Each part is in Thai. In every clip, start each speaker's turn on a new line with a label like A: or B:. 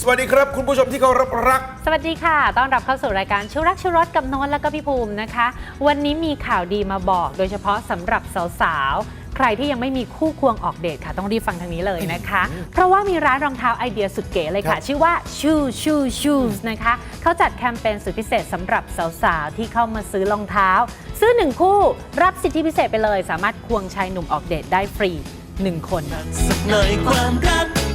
A: สวัสดีครับ คุณผู้ชมที่เคารพรัก
B: สวัสดีค่ะ ต้อนรับเข้าสู่รายการชูรักชูรสกับโน้นและก็พี่ภูมินะคะ วันนี้มีข่าวดีมาบอก โดยเฉพาะสำหรับสาวๆ ใครที่ยังไม่มีคู่ควงออกเดทค่ะ ต้องรีบฟังทางนี้เลยนะคะ เพราะว่ามีร้านรองเท้าไอเดียสุดเก๋เลย
A: ครั
B: ค่ะ
A: บ
B: ชื่อว่า Shoe Shoe Shoes นะคะเขาจัดแคมเปญสุดพิเศษสำหรับสาวๆ ที่เข้ามาซื้อรองเท้า ซื้อหนึ่งคู่รับสิทธิพิเศษไปเลย สามารถควงชายหนุ่มออกเดทได้ฟรีหนึ่งคน
C: สักหน่อยความรักค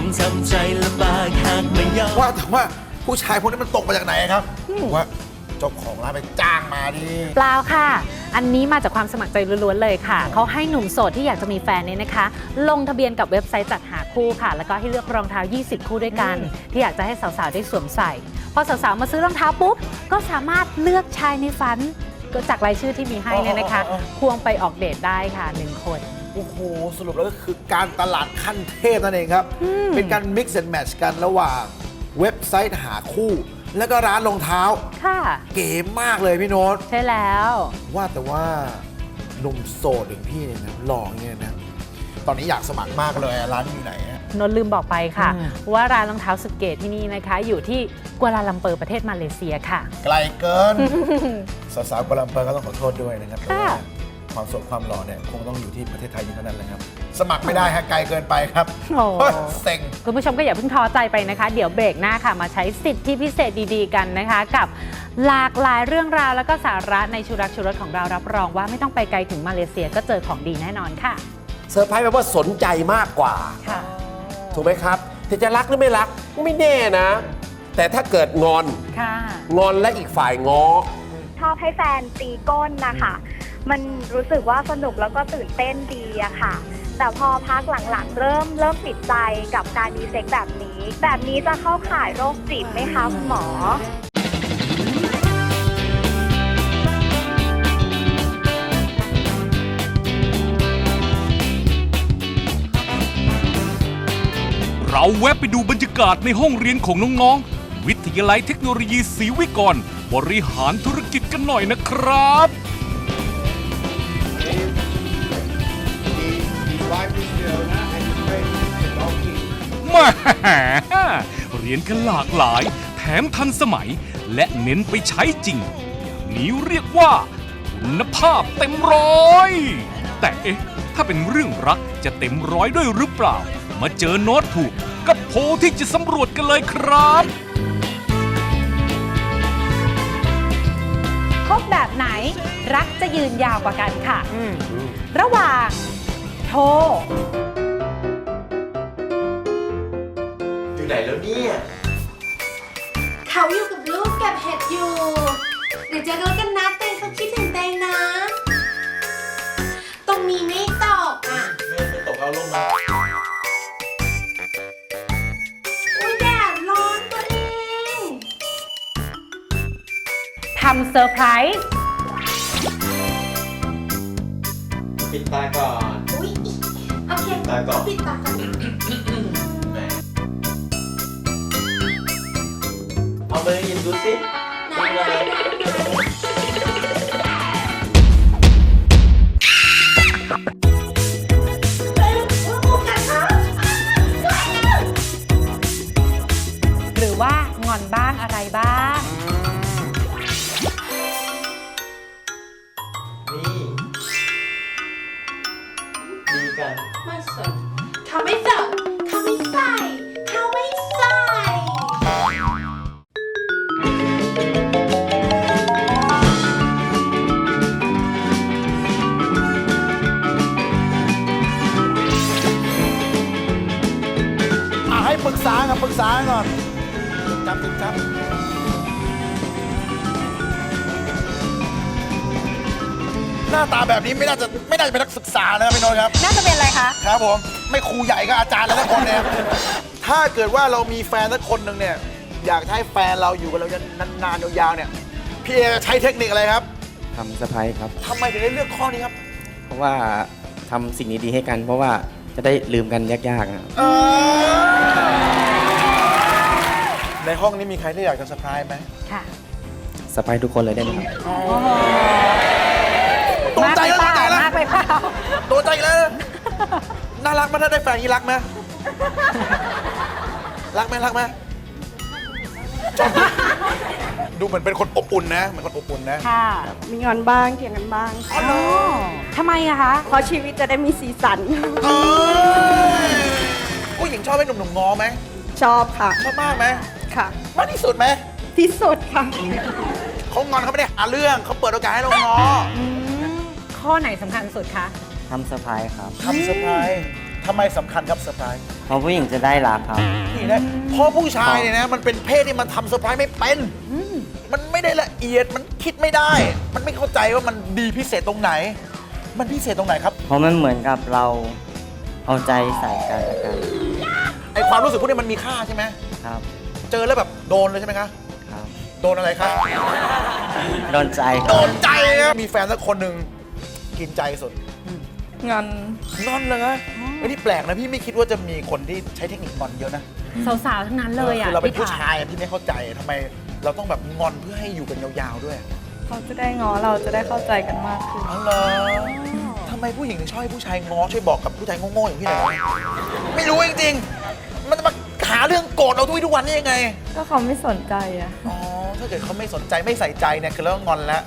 C: งทำใจลำบากหากไม่ยอม
A: ว่าแต่ว่าผู้ชายพวกนี้มันตกมาจากไหนครับว่าเจ้าของร้านไปจ้างมาดิ
B: เปล่าค่ะ อันนี้มาจากความสมัครใจล้วนๆเลยค่ะ เขาให้หนุ่มโสดที่อยากจะมีแฟนเนี่ยนะคะ ลงทะเบียนกับเว็บไซต์จัดหาคู่ค่ะ แล้วก็ให้เลือกรองเท้า 20 คู่ด้วยกัน ที่อยากจะให้สาวๆได้สวมใส่ พอสาวๆมาซื้อรองเท้าปุ๊บ ก็สามารถเลือกชายในฝันก็จากรายชื่อที่มีให้เนี่ยนะคะ
A: อ๋ออ๋ออ๋อ
B: ควงไปออกเดทได้ค่ะหนึ่งคน
A: โอ้โหสรุปแล้วก็คือการตลาดขั้นเทพนั่นเองครับ เป็นการ mix and match กันระหว่างเว็บไซต์หาคู่ แล้วก็ร้านรองเท้า
B: ค่ะ
A: เก๋มากเลยพี่โน้ต
B: ใช่แล้ว
A: ว่าแต่ว่าหนุ่มโสดอย่างพี่เนี่ยนะหล่ออย่างเนี่ยนะ ตอนนี้อยากสมัครมากเลยอะร้านอยู่ไหนอะ
B: นนท์ลืมบอกไปค่ะ
A: อืม
B: ว่าร้านรองเท้าสุดเก๋ที่นี่นะคะ อยู่ที่กัวลาลัมเปอร์ประเทศมาเลเซียค่ะ
A: ไกลเกิน สาวๆกลัมเปอร์ก็ต้องขอโทษด้วยนะครับเพราะว่า ความสดความหล่อเนี่ยคงต้องอยู่ที่ประเทศไทยนี้เท่านั้นแหละครับ สมัครไม่ได้ฮะไกลเกินไปครับ
B: โอ้
A: เฮ้ยเซ็ง
B: คุณผู้ชมก็อย่าเพิ่งท้อใจไปนะคะ เดี๋ยวเบรกหน้าค่ะ มาใช้สิทธิพิเศษดีๆกันนะคะ กับหลากหลายเรื่องราวแล้วก็สาระในชูรักชูรสของเรารับรองว่าไม่ต้องไปไกลถึงมาเลเซียก็เจอของดีแน่นอนค่ะ
D: เซอร์ไพรส์แปลว่าสนใจมากกว่า
B: ค่ะ
D: ถูกไหมครับแต่จะรักหรือไม่รักไม่แน่นะ แต่ถ้าเกิดงอน
B: ค่ะ
D: งอนและอีกฝ่ายง้อ
E: ชอบให้แฟนตีก้นนะคะ มันรู้สึกว่าสนุกแล้วก็ตื่นเต้นดีอะค่ะ แต่พอพักหลังๆ เริ่มเริ่มติดใจกับการมีเซ็กแบบนี้ แบบนี้จะเข้าข่ายโรคจิตไหมคะคุณหมอ
F: เราแวะไปดูบรรยากาศในห้องเรียนของน้องๆ วิทยาลัยเทคโนโลยีศรีวิกร บริหารธุรกิจกันหน่อยนะครับ แหม่เรียนกันหลากหลาย แถมทันสมัย และเน้นไปใช้จริง อย่างนี้เรียกว่าคุณภาพเต็มร้อย แต่เอ๊ะ ถ้าเป็นเรื่องรักจะเต็มร้อยด้วยหรือเปล่า มาเจอโน้ตถูก กับโพลที่จะสำรวจกันเลยครับ
B: รักจะยืนยาวกว่ากันค่ะ ระหว่างโทร
D: อยู่ไหนแล้วเนี่ย
G: เขาอยู่กับลูกเก็บเห็ดอยู่ เดี๋ยวเจอกันแล้วกันนะเตงเขาคิดถึงเตงนะ ตรงนี้ไม่ตกอะ
A: ไม่ตกเอาลงมา
G: อุ้ยแดดร้อนตัวเอง
B: ทำเซอร์ไพรส์
D: ปิดตาก่อน
G: อุ้ยโอเค
D: ตาก่อน
G: ปิดตาก่อน
D: เอามือหยิบดูสิ
G: เขาไม่สนเขาไม่ใส่เขาไม่ใส่
A: อะให้ปรึกษากับปรึกษาก่อนจับจับจับหน้าตาแบบนี้ไม่น่าจะไม่น่าจะเป็นนักศึกษานะครับพี่โน้ตครับ
B: น่าจะเป็นอะไรคะ
A: ครับผม ไม่ครูใหญ่ก็อาจารย์แล้วทุกคนเนี่ยถ้าเกิดว่าเรามีแฟนสักคนหนึ่งเนี่ย อยากให้แฟนเราอยู่กับเรานานๆยาวๆเนี่ย พี่เอใช้เทคนิคอะไรครับ
H: ทำเซอร์ไพรส์ครับ
A: ทำไมถึงได้เลือกข้อนี้ครับ
H: เพราะว่าทำสิ่งดีๆให้กัน เพราะว่าจะได้ลืมกันยากๆนะครับ
A: เออในห้องนี้มีใครที่อยากจะเซอร์ไพรส์ไหม
B: ค่ะ
H: เซอร์ไพรส์ทุกคนเลยได้ไหมครับ
A: ตัวใจแล้ว
B: มา
A: ตัวใจ
B: ก
A: แล้ว
B: มากไปเปล่า
A: ตัวใจแล้ว น่ารักไหมถ้าได้แฟนอย่างนี้รักไหมรักไหมรักไหมชอบดูเหมือนเป็นคนอบอุ่นนะเหมือนคนอบอุ่นนะ
B: ค่ะ
I: มีงอนบ้างเถียงกันบ้าง
B: อ๋อทำไมอะคะ
I: เพราะชีวิตจะได้มีสีสัน
A: เอ้ยผู้หญิงชอบให้หนุ่มๆง้อไหม
I: ชอบค่ะ
A: ชอบมากไหม
I: ค่ะ
A: มากที่สุดไหม
I: ที่สุดค่ะ
A: เขางอนเขาไม่ได้หาเรื่องเขาเปิดโอกาสให้เราง้อ
B: อืมข้อไหนสำคัญสุดคะ
H: ทำเซอร์ไพรส์ครับ
A: ทำเซอร์ไพรส์ทำไมสำคัญครับเซอร์ไพรส์
H: เพราะผู้หญิงจะได้รักครับ
A: นี่นะเพราะผู้ชายเนี่ยนะมันเป็นเพศที่มันทำเซอร์ไพรส์ไม่เป็น มันไม่ได้ละเอียดมันคิดไม่ได้ มันไม่เข้าใจว่ามันดีพิเศษตรงไหน มันพิเศษตรงไหนครับ
H: เพราะมันเหมือนกับเราเอาใจใส่กันและกัน
A: ไอความรู้สึกพวกนี้มันมีค่าใช่ไหม
H: ครับ
A: เจอแล้วแบบโดนเลยใช่ไหมคะ
H: ครับ
A: โดนอะไรครับ
H: โดนใจค
A: โด
H: รับ
A: นใจนะมีแฟนสักคนหนึ่งกินใจสุด
I: งอน
A: งอนเลยนะไอ้ยนี่แปลกนะพี่ไม่คิดว่าจะมีคนที่ใช้เทคนิคงอนเยอะนะ
B: สาวๆทั้งนั้นเลยอะ
A: คือเราเป็น
B: ที่
A: ผู้
B: ผ่
A: ชายอะพี่ไม่เข้าใจทำไมเราต้องแบบงอนเพื่อให้อยู่กันยาวๆด้วย
I: เขาจะได้ง้อเราจะได้เข้าใจกันมากขึ้น
A: อ๋อเหรอทำไมผู้หญิงถึงชอบให้ผู้ชายง้อช่วยบอกกับผู้ชายโง่ๆอย่างพี่หน่อยไม่รู้จริงๆมันจะมาหาเรื่องโกรธเราทุกวี่ทุกวันได้ยังไง
I: ก็เขาไม่สนใจอะ
A: อ๋อถ้าเกิดเขาไม่สนใจไม่ใส่ใจเนี่ยคือเรื่องงอนแล้ว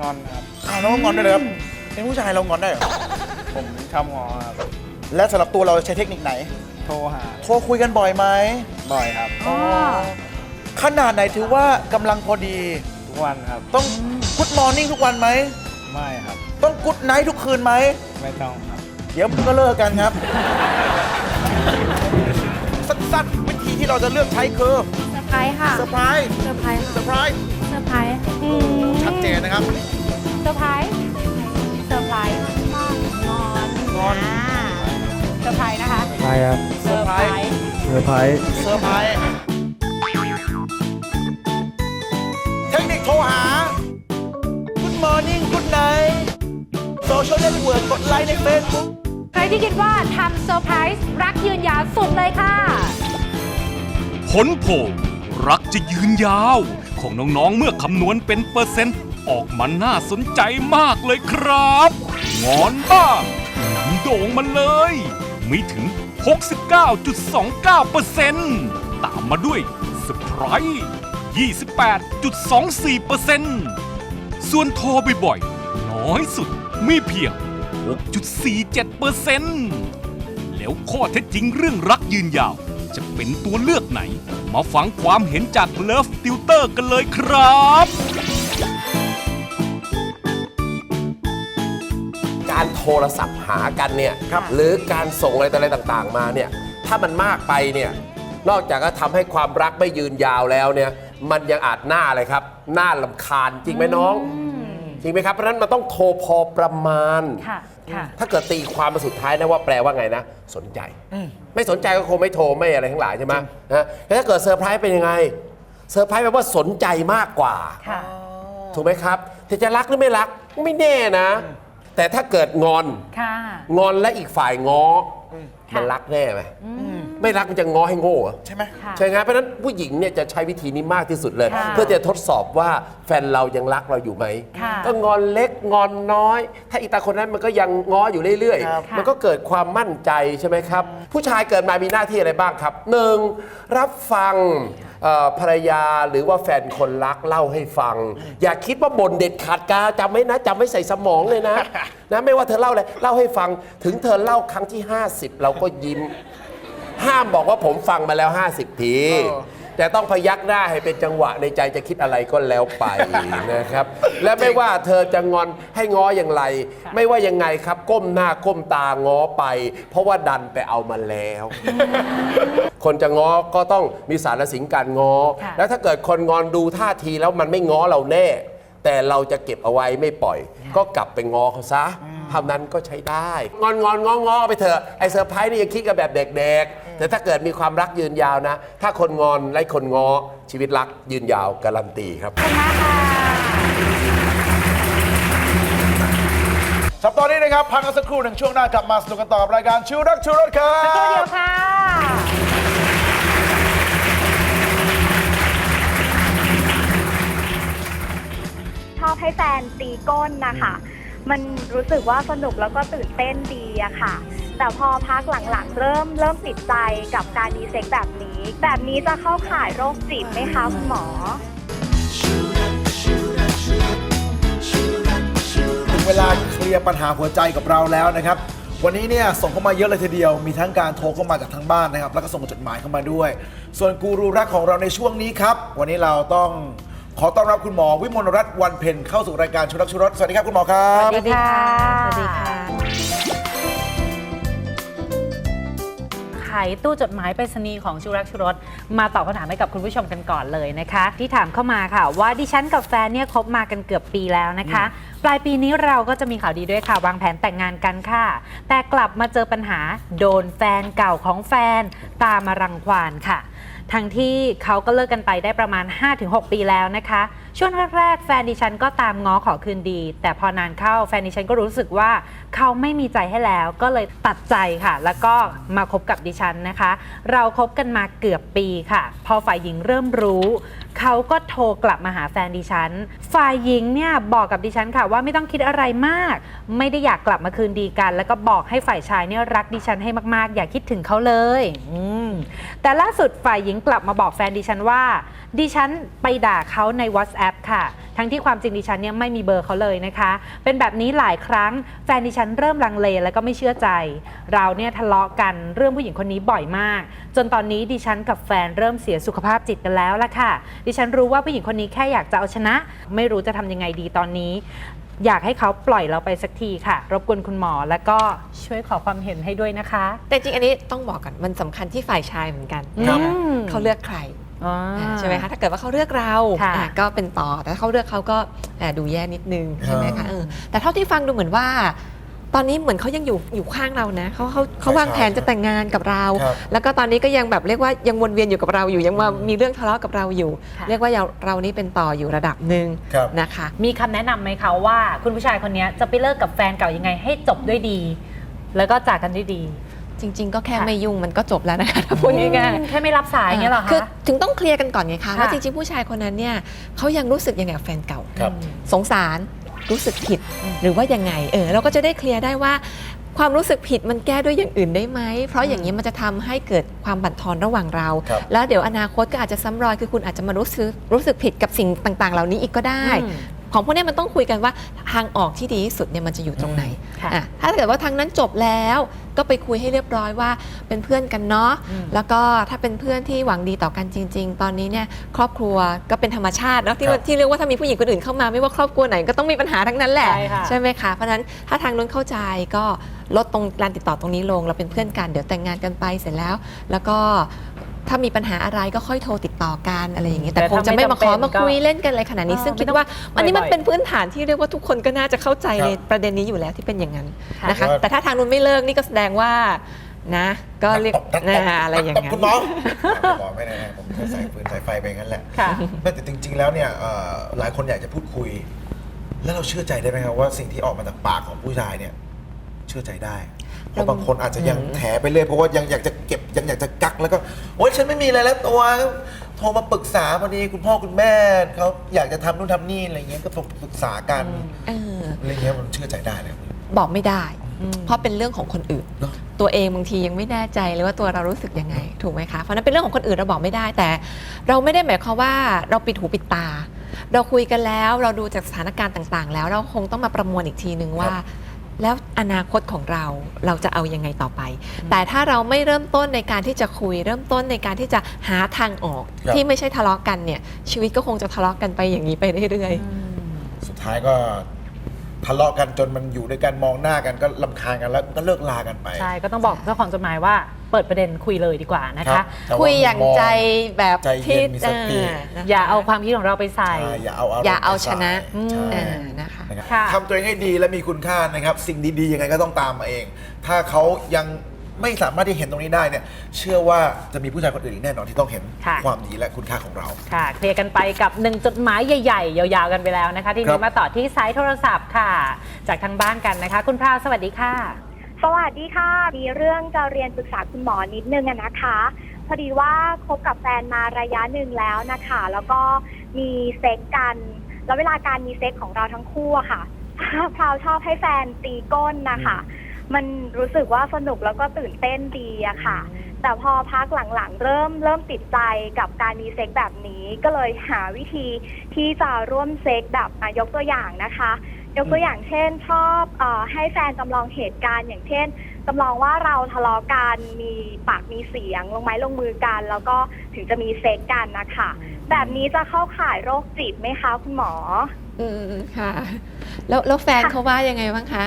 J: งอนครับ
A: อ้าวแล้วก็งอนได้เลยครับเป็นผู้ชายเรางอนได้เหรอ
J: ผมชอบงอครับ
A: และสำหรับตัวเราใช้เทคนิคไหน
J: โทรหา
A: โทรคุยกันบ่อยไหม
J: บ่อยครับ
B: อ๋อ
A: ขนาดไหนถือว่ากำลังพอดี
J: ทุกวันครับ
A: ต้องกุ d มอร์นิ่งทุกวันไหม
J: ไม่ครับ
A: ต้องกุ d ไนท์ทุกคืนไหม
J: ไม่ต้องครับ
A: เดี๋ยวก็เลิกกันครับ สั้นๆวิธีที่เราจะเลือกใช้คือ
I: เซอร์ไพรส์ค่ะ
A: เซอร์ไพรส์
I: เซอร์ไพรส์
A: เซอร์ไพรส์
I: เซอร์ไพรส์
A: ชัดเจนนะครับ
B: เซอร์ไพรส์ ส์นะคะ
J: ใช่ครับ
B: เซอร์ไพรส์
J: เซอร์ไพรส์
A: เซอร์ไพรส์เทคนิคโทรหา Good morning Good night โซเชียลเน็ตเวิร์กกดไลค์ใน Facebook
B: ใครที่คิดว่าทำเซอร์ไพรส์รักยืนยาวสุดเลยค่ะ
F: ผลโพลรักจะยืนยาว ของน้องๆ เมื่อคำนวณเป็นเปอร์เซ็นต์ ออกมาน่าสนใจมากเลยครับ งอนบ้างนำโด่งมาเลยมีถึง 69.29%ตามมาด้วยเซอร์ไพรส์28.24%ส่วนโทรบ่อยๆ น้อยสุดมีเพียง 6.47%แล้วข้อเท็จจริงเรื่องรักยืนยาว จะเป็นตัวเลือกไหน มาฟังความเห็นจากเลิฟติวเตอร์กันเลยครับ
D: การโทรศัพท์หากันเนี่ยหรือการส่งอะไรต่ออะไรต่างๆ มาเนี่ยถ้ามันมากไปเนี่ยนอกจากจะทำให้ความรักไม่ยืนยาวแล้วเนี่ยมันยังอาจหน้าอะไรครับ หน้าลำคาญจริงไหมน้อง จริงไหมครับเพราะฉะนั้นมันต้องโทรพอประมาณ
B: ค่ะ ค่ะ
D: ถ้าเกิดตีความมาสุดท้ายนะว่าแปลว่าไงนะ สนใจไม่สนใจก็คงไม่โทรไม่อะไรทั้งหลายใช่ไหมนะแล้วถ้าเกิดเซอร์ไพรส์เป็นยังไงเซอร์ไพรส์แปลว่าสนใจมากกว่า
B: ค่ะ
D: ถูกไหมครับแต่จะรักหรือไม่รักไม่แน่นะ แต่ถ้าเกิดงอน
B: ค่ะ
D: งอนและอีกฝ่ายง้ออ
B: ค่ะ
D: มันรักแน่ไหม ไม่รักมันจะง้อให้โง่เหรอ
A: ใช่ไหม
B: ค่ะ
D: ใช่ไหมเพราะฉะนั้นผู้หญิงเนี่ยจะใช้วิธีนี้มากที่สุดเลย
B: ค่ะ
D: เพื่อจะทดสอบว่าแฟนเรายังรักเราอยู่ไหม
B: ค่ะ
D: ก็งอนเล็กงอนน้อย ถ้าอีตาคนนั้นมันก็ยังง้ออยู่เรื่อย
A: ครับ
D: ๆ มันก็เกิดความมั่นใจใช่ไหมครับ ผู้ชายเกิดมามีหน้าที่อะไรบ้างครับหนึ่งรับฟังเอ่อภรรยาหรือว่าแฟนคนรักเล่าให้ฟัง อย่าคิดว่าบ่นเด็ดขาดกาจำไว้นะจำไว้ใส่สมองเลยนะ นะไม่ว่าเธอเล่าอะไรเล่าให้ฟังถึงเธอเล่าครั้งที่ 50 เราก็ยิ้ม ห้ามบอกว่าผมฟังมาแล้ว 50 ที
A: เออ
D: แต่ต้องพยักหน้าให้เป็นจังหวะในใจจะคิดอะไรก็แล้วไปนะครับ และไม่ว่าเธอจะงอนให้ง้ออย่างไร ไม่ว่ายังไงครับก้มหน้าก้มตาง้อไป เพราะว่าดันไปเอามาแล้ว คนจะง้อก็ต้องมีสารสิงการง้อ
B: ค่ะ
D: แล้วถ้าเกิดคนงอนดูท่าทีแล้วมันไม่ง้อเราแน่ แต่เราจะเก็บเอาไว้ไม่ปล่อย ก็กลับไปง้อเขาซะเท่านั้นก็ใช้ได้ งอนงอนง้อง้อไปเถอะไอ้เซอร์ไพรส์นี่ยังคิดกันแบบเด็กๆ แต่ถ้าเกิดมีความรักยืนยาวนะ ถ้าคนงอนและคนง้อชีวิตรักยืนยาวการันตีครับ
A: สัปดาห์นี้นะครับ พักกันสักครู่หนึ่งช่วงหน้ากลับมาสนุกกันต่อกับรายการชิวรักชิวรถครับ
B: ตัวเดียวค่ะ
E: ชอบให้แฟนตีก้นนะคะ มันรู้สึกว่าสนุกแล้วก็ตื่นเต้นดีอะค่ะ แต่พอพักหลังๆ เริ่มเริ่มติดใจกับการมีเซ็กแบบนี้ แบบนี้จะเข้าข่ายโรคจิตไหมคะคุณหมอ
A: ถึงเวลาเคลียร์ปัญหาหัวใจกับเราแล้วนะครับ วันนี้เนี่ยส่งเข้ามาเยอะเลยทีเดียว มีทั้งการโทรเข้ามาจากทางบ้านนะครับ แล้วก็ส่งจดหมายเข้ามาด้วย ส่วนกูรูรักของเราในช่วงนี้ครับ วันนี้เราต้อง ขอต้อนรับคุณหมอวิมลรัตน์วันเพ็ญเข้าสู่รายการชุรักชุรสสวัสดีครับคุณหมอครับ
B: สวัสดีค่ะ สวัสดีค่ะ ไขตู้จดหมายไปรษณีย์ของชูรักชูรสมาตอบคำถามให้กับคุณผู้ชมกันก่อนเลยนะคะ ที่ถามเข้ามาค่ะ ว่าดิฉันกับแฟนเนี่ยคบมากันเกือบปีแล้วนะคะ ปลายปีนี้เราก็จะมีข่าวดีด้วยค่ะ วางแผนแต่งงานกันค่ะ แต่กลับมาเจอปัญหาโดนแฟนเก่าของแฟน ตามมารังควานค่ะ ทั้งที่เขาก็เลิกกันไปได้ประมาณ 5-6 ปีแล้วนะคะ ช่วงแรกๆแฟนดิฉันก็ตามง้อขอคืนดี แต่พอนานเข้าแฟนดิฉันก็รู้สึกว่าเขาไม่มีใจให้แล้วก็เลยตัดใจค่ะ แล้วก็มาคบกับดิฉันนะคะ เราคบกันมาเกือบปีค่ะ พอฝ่ายหญิงเริ่มรู้เขาก็โทรกลับมาหาแฟนดิฉัน ฝ่ายหญิงเนี่ยบอกกับดิฉันค่ะว่าไม่ต้องคิดอะไรมาก ไม่ได้อยากกลับมาคืนดีกัน แล้วก็บอกให้ฝ่ายชายเนี่ยรักดิฉันให้มากๆ อย่าคิดถึงเขาเลยอืมแต่ล่าสุดฝ่ายหญิงกลับมาบอกแฟนดิฉันว่า ดิฉันไปด่าเขาใน WhatsApp ค่ะ ทั้งที่ความจริงดิฉันเนี่ยไม่มีเบอร์เขาเลยนะคะ เป็นแบบนี้หลายครั้งแฟนดิฉันเริ่มลังเลแล้วก็ไม่เชื่อใจ เราเนี่ยทะเลาะกันเรื่องผู้หญิงคนนี้บ่อยมาก จนตอนนี้ดิฉันกับแฟนเริ่มเสียสุขภาพจิตกันแล้วล่ะค่ะ ดิฉันรู้ว่าผู้หญิงคนนี้แค่อยากจะเอาชนะ ไม่รู้จะทำยังไงดีตอนนี้ อยากให้เขาปล่อยเราไปสักทีค่ะ รบกวนคุณหมอแล้วก็ช่วยขอความเห็นให้ด้วยนะคะ
K: แต่จริงอันนี้ต้องบอกก่อนมันสำคัญที่ฝ่ายชายเหมือนกัน
A: ครับ
B: อืม
K: เขาเลือกใคร
B: อ่า
K: ใช่ไหมคะถ้าเกิดว่าเขาเลือกเรา
B: ค่ะ
K: อะก็เป็นต่อแต่ถ้าเขาเลือกเขาก็อะดูแย่นิดนึงใช่ไหม
A: ครั
K: คะ
A: บ
K: เออแต่เท่าที่ฟังดูเหมือนว่า ตอนนี้เหมือนเขายังอยู่อยู่ข้างเรานะเขาเขาเขาวางแผนจะแต่งงานกับเรา
A: ครับ
K: แล้วก็ตอนนี้ก็ยังแบบเรียกว่ายังวนเวียนอยู่กับเราอยู่ยังมามีเรื่องทะเลาะกับเราอยู่
B: ค่ะ
K: เรียกว่าเราเรานี่เป็นต่ออยู่ระดับหนึ่ง
A: ครับ
K: นะคะ
B: มีคำแนะนำไหมคะว่า คุณผู้ชายคนนี้จะไปเลิกกับแฟนเก่ายังไงให้จบด้วยดี แล้วก็จากกันด้วยดี
K: จริง ๆ ก็แค่
B: ค่ะ
K: ไม่ยุ่งมันก็จบแล้วนะคะถ้าพูดง่ายๆ
B: แค่ไม่รับสายเงี้ยเหรอคะ
K: คือถึงต้องเคลียร์กันก่อนไงคะ
B: ค่ะ
K: ว่าจริง ๆ ผู้ชายคนนั้นเนี่ยเขายังรู้สึกยังไงกับแฟนเก่า
A: ครับ
K: สงสารรู้สึกผิดหรือว่ายังไงเออเราก็จะได้เคลียร์ได้ว่า ความรู้สึกผิดมันแก้ด้วยอย่างอื่นได้ไหม เพราะอย่างนี้มันจะทำให้เกิดความบั่นทอนระหว่างเรา
A: ครับ
K: แล้วเดี๋ยวอนาคตก็อาจจะซ้ำรอยคือคุณอาจจะมารู้สึกรู้สึกผิดกับสิ่งต่าง ๆ เหล่านี้อีกก็ได้
B: อืม
K: ของพวกเนี้ยมันต้องคุยกันว่าทางออกที่ดีที่สุดเนี่ยมันจะอยู่ตรงไหน
B: ค่ะ
K: อะถ้าเกิดว่าทางนั้นจบแล้วก็ไปคุยให้เรียบร้อยว่าเป็นเพื่อนกันเนาะ
B: อืม
K: แล้วก็ถ้าเป็นเพื่อนที่หวังดีต่อกันจริง ๆ ตอนนี้เนี่ยครอบครัวก็เป็นธรรมชาติเนาะที่
A: ครับ
K: ว่าที่เรียกว่าถ้ามีผู้หญิงคนอื่นเข้ามาไม่ว่าครอบครัวไหนก็ต้องมีปัญหาทั้งนั้นแหละ
B: ใช่ค่ะ
K: ใช่ไหมคะเพราะฉะนั้นถ้าทางนู้นเข้าใจก็ลดตรงการติดต่อตรงนี้ลง เราเป็นเพื่อนกันเดี๋ยวแต่งงานกันไปเสร็จแล้ว แล้วก็ ถ้ามีปัญหาอะไรก็ค่อยโทรติดต่อกันอะไรอย่างเงี้ยแต่
B: แต่
K: คงจะไม่มาขอ
B: ถ้าไม่จำเป็น
K: มาคุย
B: ก็
K: เล่นกันอะไรขนาดนี้
B: เออ
K: ซึ่ง
B: ไม่
K: คิด
B: ต้อง
K: ว่าอันนี้มัน
B: บ่อยๆ
K: เป็นพื้นฐานที่เรียกว่าทุกคนก็น่าจะเข้าใจ
A: ครับ
K: ในประเด็นนี้อยู่แล้วที่เป็นอย่างนั้น
B: ค่ะ
K: นะคะ
A: ว่า
K: แต่ถ้าทางนู้นไม่เลิกนี่ก็แสดงว่านะ ก็เรียกนะอะไรอย่าง
A: นั้
K: นั้น
A: คุณหมอหมอไม่ได้นะผมจะใส่ปืนใส่ไฟไปงั้นแหละ
B: ค่ะ
A: ไม่แต่จริง ๆ แล้วเนี่ยเอ่อหลายคนอยากจะพูดคุย แล้วเราเชื่อใจได้ไหมครับว่าสิ่งที่ออกมาจากปากของผู้ชายเนี่ย เชื่อใจได้ เพราะบางคนอาจจะยังแถไปเรื่อยเพราะว่ายังอยากจะเก็บยังอยากจะกักแล้วก็โอ๊ยฉันไม่มีอะไรแล้วตัวโทรมาปรึกษาพอดีคุณพ่อคุณแม่เขาอยากจะทำนู่นทำนี่อะไรเงี้ยก็โทรปรึกษากัน
K: เออ
A: อะไรเงี้ยมันเชื่อใจได้เลย
K: บอกไม่ได้
B: อืม
K: เพราะเป็นเรื่องของคนอื่น
A: เนอะ
K: ตัวเองบางทียังไม่แน่ใจเลยว่าตัวเรารู้สึกยังไง ถูกไหมคะเพราะฉะนั้นเป็นเรื่องของคนอื่นเราบอกไม่ได้แต่ เราไม่ได้หมายความว่าเราปิดหูปิดตา เราคุยกันแล้วเราดูจากสถานการณ์ต่าง ๆ แล้วเราคงต้องมาประมวลอีกทีนึงว่า แล้วอนาคตของเราเราจะเอายังไงต่อไป แต่ถ้าเราไม่เริ่มต้นในการที่จะคุย เริ่มต้นในการที่จะหาทางออก
A: ครับ
K: ที่ไม่ใช่ทะเลาะกันเนี่ยชีวิตก็คงจะทะเลาะกันไปอย่างนี้ไปเรื่อยๆ
A: สุดท้ายก็ทะเลาะกันจนมันอยู่ด้วยกันมองหน้ากันก็ลำคาญกันแล้วก็เลิกลากันไป
B: ใช่ก็ต้องบอกเจ้าของจดหมายว่า เปิดประเด็นคุยเลยดีกว่านะ
A: ครั
B: คะ
A: บแต่ว่
K: คุยอย่าง
A: มุมม
K: ใจแบบ
A: ใจเย็นมีสติ
K: เออนะคะ
B: อย่าเอาความคิดของเราไปใส่
A: ใช่อย่าเอารมณ์
K: อย่าเอา
A: ไปใส่
K: ชนะ
A: ใช่
K: เออนะคะ
A: นะครับ
B: ค่ะ
A: ทำตัวเองให้ดีและมีคุณค่านะครับ สิ่งดีๆยังไงก็ต้องตามมาเอง ถ้าเขายังไม่สามารถที่เห็นตรงนี้ได้เนี่ย เชื่อว่าจะมีผู้ชายคนอื่นอีกแน่นอนที่ต้องเห็น
B: ค่ะ
A: ความดีและคุณค่าของเรา
B: ค่ะ เคลียร์กันไปกับหนึ่งจดหมายใหญ่ๆ ยาวๆ กันไปแล้วนะคะ ที
A: ครั
B: นี้
A: บ
B: มาต่อที่สายโทรศัพท์ค่ะ จากทางบ้านกันนะคะ คุณพราวสวัสดีค่ะ
E: สวัสดีค่ะ มีเรื่องจะเรียนปรึกษาคุณหมอนิดนึงอะนะคะ พอดีว่าคบกับแฟนมาระยะหนึ่งแล้วนะคะ แล้วก็มีเซ็กกัน แล้วเวลาการมีเซ็กของเราทั้งคู่อะค่ะพราวชอบให้แฟนตีก้นนะคะ มันรู้สึกว่าสนุกแล้วก็ตื่นเต้นดีอะค่ะ แต่พอพักหลังๆ เริ่มเริ่มติดใจกับการมีเซ็กแบบนี้ ก็เลยหาวิธีที่จะร่วมเซ็กแบบอะยกตัวอย่างนะคะ ยกตัวอย่างเช่น ชอบเออให้แฟนจำลองเหตุการณ์ อย่างเช่นจำลองว่าเราทะเลาะกันมีปากมีเสียง ลงไม้ลงมือกัน แล้วก็ถึงจะมีเซ็กกันนะคะ แบบนี้จะเข้าข่ายโรคจิตไหมคะคุณหมอ
K: อืมค่ะ แล้วแล้วแฟนเขาว่ายังไงบ้างคะ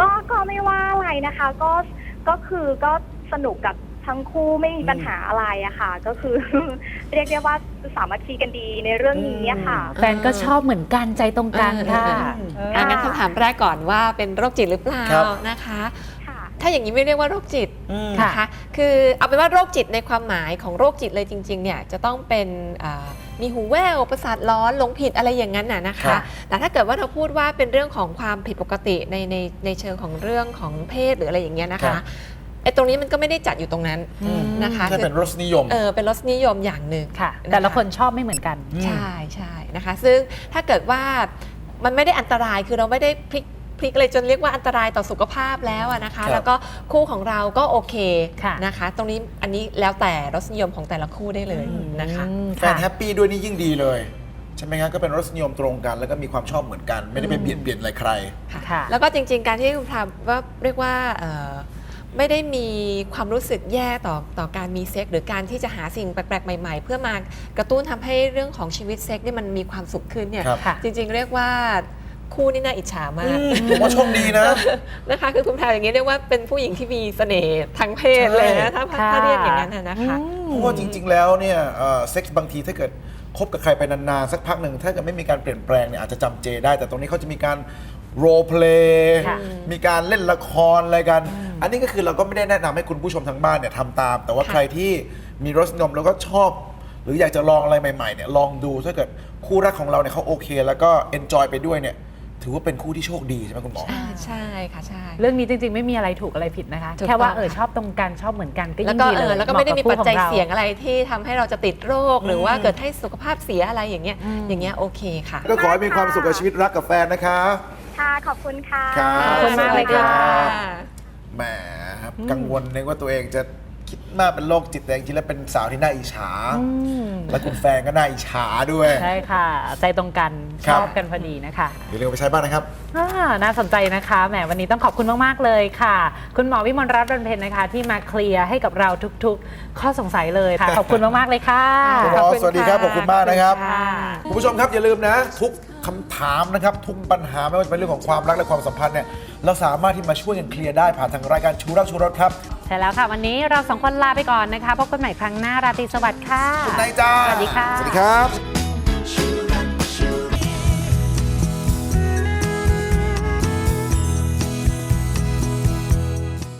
E: ก็ก็ไม่ว่าอะไรนะคะ ก็ก็คือก็สนุกกับ ทั้งคู่ไม่มีปัญหาอะไรอะค่ะ ก็คือ เรียกได้ว่าสามัคคีกันดีในเรื่องนี้อะค่ะ
B: แฟนก็ชอบเหมือนกันใจตรงกันค่ะ
K: เอออะงั้นคำถามแรกก่อนว่าเป็นโรคจิตหรือเปล่า
A: ครับ
K: นะคะ
E: ค่ะ
K: ถ้าอย่างนี้ไม่เรียกว่าโรคจิต
B: ค่ะ
K: นะคะ คือเอาเป็นว่าโรคจิตในความหมายของโรคจิตเลยจริงๆเนี่ยจะต้องเป็นอ่ามีหูแว่วประสาทร้อนหลงผิดอะไรอย่างนั้นน่ะนะ
A: ครั
K: คะ
A: บ
K: แต่ถ้าเกิดว่าเราพูดว่าเป็นเรื่องของความผิดปกติในในในเชิงของเรื่องของเพศหรืออะไรอย่างเงี้ยนะ
A: ครั
K: คะ
A: บ
K: ไอ้ตรงนี้มันก็ไม่ได้จัดอยู่ตรงนั้น
B: อืม
K: นะคะ
A: แค่เป็นรสนิยม
K: เออเป็นรสนิยมอย่างหนึ่ง
B: ค่ะ
K: นะคะ
B: แต่ละคนชอบไม่เหมือนกัน
K: ใช่ใช่นะคะ ซึ่งถ้าเกิดว่ามันไม่ได้อันตรายคือเราไม่ได้พลิกพลิกเลยจนเรียกว่าอันตรายต่อสุขภาพแล้วอะนะคะ
A: ครับ
K: แล้วก็คู่ของเราก็โอเค
B: ค่ะ
K: นะคะ ตรงนี้อันนี้แล้วแต่รสนิยมของแต่ละคู่ได้เลยนะคะ
B: อืม
A: แฟน
B: ค่ะ
A: แฮปปี้ด้วยนี่ยิ่งดีเลยใช่ไหมครับก็เป็นรสนิยมตรงกัน แล้วก็มีความชอบเหมือนกัน ไม่ได้ไปเบียดเบียนอะไรใคร
B: ค่ะ
K: แล้วก็จริง ๆ การที่คุณทำว่าเรียกว่าเอ่อ ไม่ได้มีความรู้สึกแย่ต่อต่อการมีเซ็กส์หรือการที่จะหาสิ่งแปลกๆ ใหม่ๆ เพื่อมากระตุ้นทำให้เรื่องของชีวิตเซ็กส์เนี่ยมันมีความสุขขึ้นเนี่ย
A: ครับ
B: ค่ะ
K: จริง ๆ เรียกว่าคู่นี่น่าอิจฉามาก
A: ผมว่าโชคดีนะ
K: นะคะคือคุณแพรอย่างนี้เรียกว่าเป็นผู้หญิงที่มีเสน่ห์ทางเพศเลยนะถ้า
B: ค่ะ
K: ถ้าเรียกอย่างนั้นน่ะนะคะ
A: เพราะว่าจริง ๆ แล้วเนี่ยเอ่อเซ็กส์บางทีถ้าเกิดคบกับใครไปนานๆสักพักหนึ่งถ้าเกิดไม่มีการเปลี่ยนแปลงเนี่ยอาจจะจำเจได้ แต่ตรงนี้เขาจะมีการ โรเพลย์
B: ค่ะ
A: มีการเล่นละครอะไรกัน อันนี้ก็คือเราก็ไม่ได้แนะนำให้คุณผู้ชมทางบ้านเนี่ยทำตาม แต่ว่า
K: ค่ะ
A: ใครที่มีรสนิยมแล้วก็ชอบ หรืออยากจะลองอะไรใหม่ๆเนี่ยลองดูถ้าเกิดคู่รักของเราเนี่ยเขาโอเค แล้วก็เอนจอยไปด้วยเนี่ยถือว่าเป็นคู่ที่โชคดีใช่ไหมคุณหมอ
K: อ่าใช่ค่ะใช่
B: เรื่องนี้จริงๆ ไม่มีอะไรถูกอะไรผิดนะคะ
K: ถูก
B: แค่ว่า
K: ต้อง
B: เออชอบตรงกันชอบเหมือนกันก็
K: แล้ว
B: ยิ่ง
K: ก็
B: ดี
K: เอ
B: เล
K: อยแล้วก็ไม่ได้มี
B: หาะ
K: ปัจ
B: กับ
K: จัย
B: คู่ของรา
K: เสี่ยงอะไรที่ทำให้เราจะติดโรคหรือว่า
A: อืม
K: เกิดให้สุขภาพเสียอะไรอย่างเงี้ย อย่างเงี้ยโอเคค่ะ
A: ก็ขอให้มีความสุขกับชีวิตรักกับแฟนนะคะ
E: ค่ะ ขอบคุณค่ะ
A: ครับ
B: ขอบคุณมากเลยค่ะ
A: แหมครับกังวลนึกว่าตัวเองจะคิดมากเป็นโรคจิตแต่จริงๆแล้วเป็นสาวที่น่าอิจฉา
B: อืม
A: และคุณแฟนก็น่าอิจฉาด้วย
B: ใช่ค่ะ ใจตรงกัน
A: ค
B: ช
A: รับ
B: อบกันพอดีนะคะ
A: อย่าลืมไปใช้บ้างนะครับ
B: อ่าน่าสนใจนะคะแหมวันนี้ต้องขอบคุณมาก ๆ เลยค่ะ คุณหมอวิมลรัตน์รนเพนนะคะ ที่มาเคลียร์ให้กับเราทุกๆ ข้อสงสัยเลยค่ะ ขอบคุณมาก ๆ เลยค่ะ
A: คุณหมอสวัสดีครับขอบคุณมากนะครับ
K: ค่ะ
A: คุณผู้ชมครับอย่าลืมนะ ทุก คำถามนะครับทุกปัญหาไม่ว่าจะเป็นเรื่องของความรักและความสัมพันธ์เนี่ยเราสามารถที่มาช่วยกันเคลียร์ได้ผ่านทางรายการชูรักชูรสครับ
B: ใช่แล้วค่ะ วันนี้เราสองคนลาไปก่อนนะคะพบกันใหม่ครั้งหน้าราตรีสวัสดิ์ค่ะ
A: คุณนายจ้า
B: สวัสดีค่ะ
A: สวัสดีครับ